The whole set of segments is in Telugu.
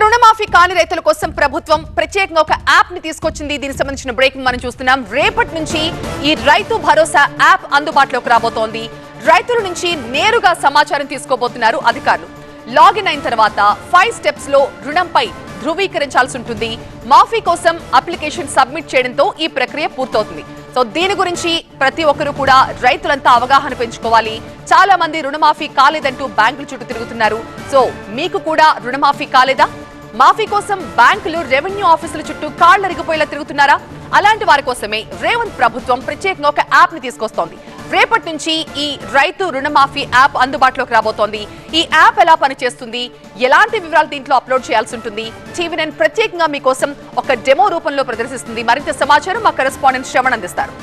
రుణమాఫీ కాని రైతుల కోసం ప్రభుత్వం ప్రత్యేకంగా ఒక యాప్ని తీసుకొచ్చింది. దీనికి సంబంధించిన బ్రేకింగ్ మనం చూస్తున్నాం. రేపటి నుంచి ఈ రైతు భరోసా యాప్ అందుబాటులోకి రాబోతోంది. రైతుల నుంచి నేరుగా సమాచారం తీసుకోబోతున్నారు అధికారులు. లాగిన్ అయిన తర్వాత ఫైవ్ స్టెప్స్లో రుణంపై ధృవీకరించాల్సి ఉంటుంది. మాఫీ కోసం అప్లికేషన్ సబ్మిట్ చేయడంతో ఈ ప్రక్రియ పూర్తవుతుంది. సో దీని గురించి ప్రతి ఒక్కరూ కూడా రైతులంతా అవగాహన పెంచుకోవాలి. చాలా మంది రుణమాఫీ కాలేదంటూ బ్యాంకుల చుట్టూ తిరుగుతున్నారు. సో మీకు కూడా రుణమాఫీ కాలేదా? మాఫీ కోసం బ్యాంకులు రెవెన్యూ ఆఫీసుల చుట్టూ కాళ్ళరిగిపోయేలా తిరుగుతున్నారా? అలాంటి వారి కోసమే రేవంత్ ప్రభుత్వం ప్రత్యేకంగా ఒక యాప్ని తీసుకొస్తోంది. రేపటి నుంచి ఈ రైతు రుణమాఫీ యాప్ అందుబాటులోకి రాబోతోంది. ఈ యాప్ ఎలా పనిచేస్తుంది? ఎలాంటి వివరాలు దీంట్లో అప్లోడ్ చేయాల్సి ఉంటుంది? టీవీ నైన్ ప్రత్యేకంగా మీకోసం ఒక డెమో రూపంలో ప్రదర్శిస్తుంది. మరింత సమాచారం మా కరెస్పాండెంట్ శ్రవణ్ అందిస్తారు.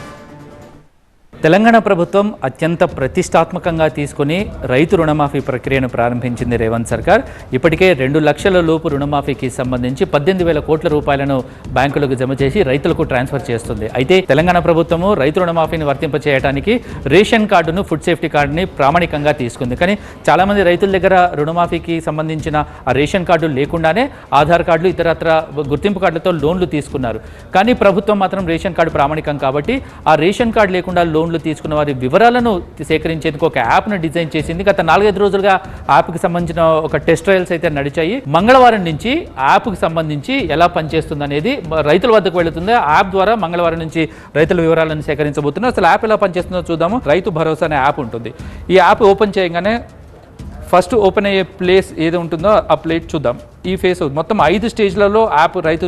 తెలంగాణ ప్రభుత్వం అత్యంత ప్రతిష్టాత్మకంగా తీసుకుని రైతు రుణమాఫీ ప్రక్రియను ప్రారంభించింది రేవంత్ సర్కార్. ఇప్పటికే రెండు లక్షల లోపు రుణమాఫీకి సంబంధించి పద్దెనిమిది వేల కోట్ల రూపాయలను బ్యాంకులకు జమ చేసి రైతులకు ట్రాన్స్ఫర్ చేస్తుంది. అయితే తెలంగాణ ప్రభుత్వము రైతు రుణమాఫీని వర్తింపచేయడానికి రేషన్ కార్డును ఫుడ్ సేఫ్టీ కార్డుని ప్రామాణికంగా తీసుకుంది. కానీ చాలామంది రైతుల దగ్గర రుణమాఫీకి సంబంధించిన ఆ రేషన్ కార్డు లేకుండానే ఆధార్ కార్డులు ఇతరత్ర గుర్తింపు కార్డులతో లోన్లు తీసుకున్నారు. కానీ ప్రభుత్వం మాత్రం రేషన్ కార్డు ప్రామాణికం కాబట్టి ఆ రేషన్ కార్డు లేకుండా లోన్లు తీసుకున్న వారి వివరాలను సేకరించేందుకు ఒక యాప్ను డిజైన్ చేసింది. గత నాలుగైదు రోజులుగా యాప్కి సంబంధించిన ఒక టెస్ట్ ట్రయల్స్ అయితే నడిచాయి. మంగళవారం నుంచి యాప్కి సంబంధించి ఎలా పనిచేస్తుంది అనేది రైతుల వద్దకు వెళుతుంది. యాప్ ద్వారా మంగళవారం నుంచి రైతుల వివరాలను సేకరించబోతున్నారు అసలు యాప్ ఎలా పనిచేస్తుందో చూద్దాము. రైతు భరోసా అనే యాప్ ఉంటుంది. ఈ యాప్ ఓపెన్ చేయగానే ఫస్ట్ ఓపెన్ అయ్యే ప్లేస్ ఏది ఉంటుందో ఆ ప్లేట్ చూద్దాం. ఈ ఫేస్ మొత్తం ఐదు స్టేజ్లలో యాప్ రైతు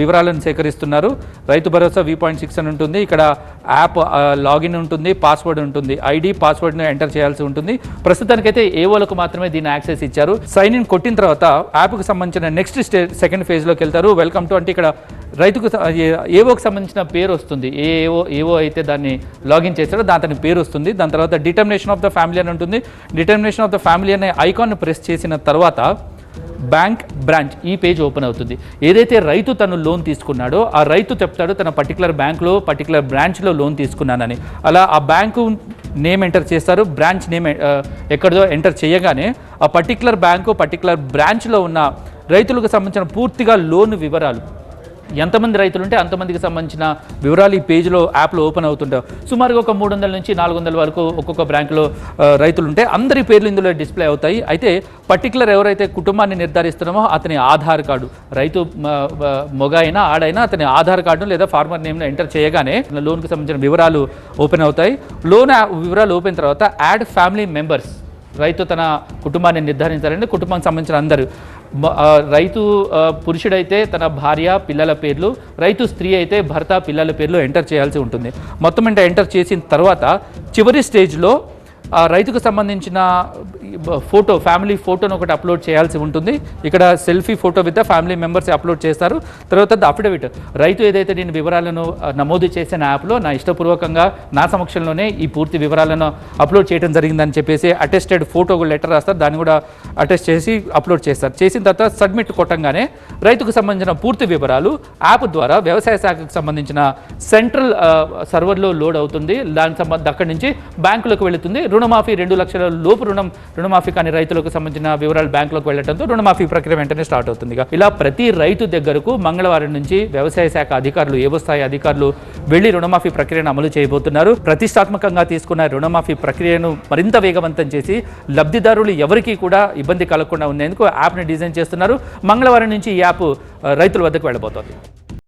వివరాలను సేకరిస్తున్నారు. రైతు భరోసా వి పాయింట్ సిక్స్ అని ఉంటుంది. ఇక్కడ యాప్ లాగిన్ ఉంటుంది పాస్వర్డ్ ఉంటుంది. ఐడి పాస్వర్డ్ను ఎంటర్ చేయాల్సి ఉంటుంది. ప్రస్తుతానికైతే ఏవోలకు మాత్రమే దీన్ని యాక్సెస్ ఇచ్చారు. సైన్ ఇన్ కొట్టిన తర్వాత యాప్కి సంబంధించిన నెక్స్ట్ స్టే సెకండ్ ఫేజ్లోకి వెళ్తారు. వెల్కమ్ టు అంటే ఇక్కడ రైతుకు ఏ- ఏవోకి సంబంధించిన పేరు వస్తుంది. ఏ ఏవో ఏవో అయితే దాన్ని లాగిన్ చేస్తాడో దాని అతని పేరు వస్తుంది. దాని తర్వాత డిటర్మినేషన్ ఆఫ్ ద ఫ్యామిలీ అని ఉంటుంది. డిటర్మినేషన్ ఆఫ్ ద ఫ్యామిలీ అనే ఐకాన్ ప్రెస్ చేసిన తర్వాత బ్యాంక్ బ్రాంచ్ ఈ పేజ్ ఓపెన్ అవుతుంది. ఏదైతే రైతు తను లోన్ తీసుకున్నాడో ఆ రైతు చెప్తాడు తన పర్టికులర్ బ్యాంక్లో పర్టికులర్ బ్రాంచ్లో లోన్ తీసుకున్నానని. అలా ఆ బ్యాంకు నేమ్ ఎంటర్ చేస్తారు. బ్రాంచ్ నేమ్ ఎక్కడదో ఎంటర్ చేయగానే ఆ పర్టికులర్ బ్యాంకు పర్టికులర్ బ్రాంచ్లో ఉన్న రైతులకు సంబంధించిన పూర్తిగా లోన్ వివరాలు ఎంతమంది రైతులు ఉంటే అంతమందికి సంబంధించిన వివరాలు ఈ పేజ్లో యాప్లో ఓపెన్ అవుతుంటాయి. సుమారుగా ఒక మూడు వందల నుంచి నాలుగు వందల వరకు ఒక్కొక్క బ్యాంకులో రైతులు ఉంటే అందరి పేర్లు ఇందులో డిస్ప్లే అవుతాయి. అయితే పర్టికులర్ ఎవరైతే కుటుంబాన్ని నిర్ధారిస్తున్నామో అతని ఆధార్ కార్డు. రైతు మొగ అయినా ఆడైనా అతని ఆధార్ కార్డు లేదా ఫార్మర్ నేమ్ను ఎంటర్ చేయగానే లోన్కి సంబంధించిన వివరాలు ఓపెన్ అవుతాయి. లోన్ వివరాలు ఓపెన్ తర్వాత యాడ్ ఫ్యామిలీ మెంబర్స్. రైతు తన కుటుంబాన్ని నిర్ధారించాలంటే కుటుంబానికి సంబంధించిన అందరూ. రైతు పురుషుడైతే తన భార్య పిల్లల పేర్లు రైతు స్త్రీ అయితే భర్త పిల్లల పేర్లు ఎంటర్ చేయాల్సి ఉంటుంది. మొత్తం అంటే ఎంటర్ చేసిన తర్వాత చివరి స్టేజ్లో రైతుకు సంబంధించిన ఫోటో ఫ్యామిలీ ఫోటోను ఒకటి అప్లోడ్ చేయాల్సి ఉంటుంది. ఇక్కడ selfie photo with family members upload చేస్తారు. తర్వాత అఫిడవిట్. రైతు ఏదైతే నేను వివరాలను నమోదు చేసిన యాప్లో నా ఇష్టపూర్వకంగా నా సమక్షంలోనే ఈ పూర్తి వివరాలను అప్లోడ్ చేయడం జరిగిందని చెప్పేసి అటెస్టెడ్ ఫోటో లెటర్ రాస్తారు. దాన్ని కూడా అటెస్ట్ చేసి అప్లోడ్ చేస్తారు. చేసిన తర్వాత సబ్మిట్ కొట్టంగానే రైతుకు సంబంధించిన పూర్తి వివరాలు యాప్ ద్వారా వ్యవసాయ శాఖకు సంబంధించిన సెంట్రల్ సర్వర్లో లోడ్ అవుతుంది. దానికి సంబంధ అక్కడి నుంచి బ్యాంకులకు వెళుతుంది. రుణమాఫీ రెండు లక్షల లోపు రుణం రుణమాఫీ కాని రైతులకు సంబంధించిన వివరాలు బ్యాంకులకు వెళ్ళడంతో రుణమాఫీ ప్రక్రియ వెంటనే స్టార్ట్ అవుతుంది. ఇలా ప్రతి రైతు దగ్గరకు మంగళవారం నుంచి వ్యవసాయ శాఖ అధికారులు ఏవో స్థాయి అధికారులు వెళ్ళి రుణమాఫీ ప్రక్రియను అమలు చేయబోతున్నారు. ప్రతిష్టాత్మకంగా తీసుకున్న రుణమాఫీ ప్రక్రియను మరింత వేగవంతం చేసి లబ్ధిదారులు ఎవరికీ కూడా ఇబ్బంది కలగకుండా ఉండేందుకు యాప్ని డిజైన్ చేస్తున్నారు. మంగళవారం నుంచి ఈ యాప్ రైతుల వద్దకు వెళ్ళబోతోంది.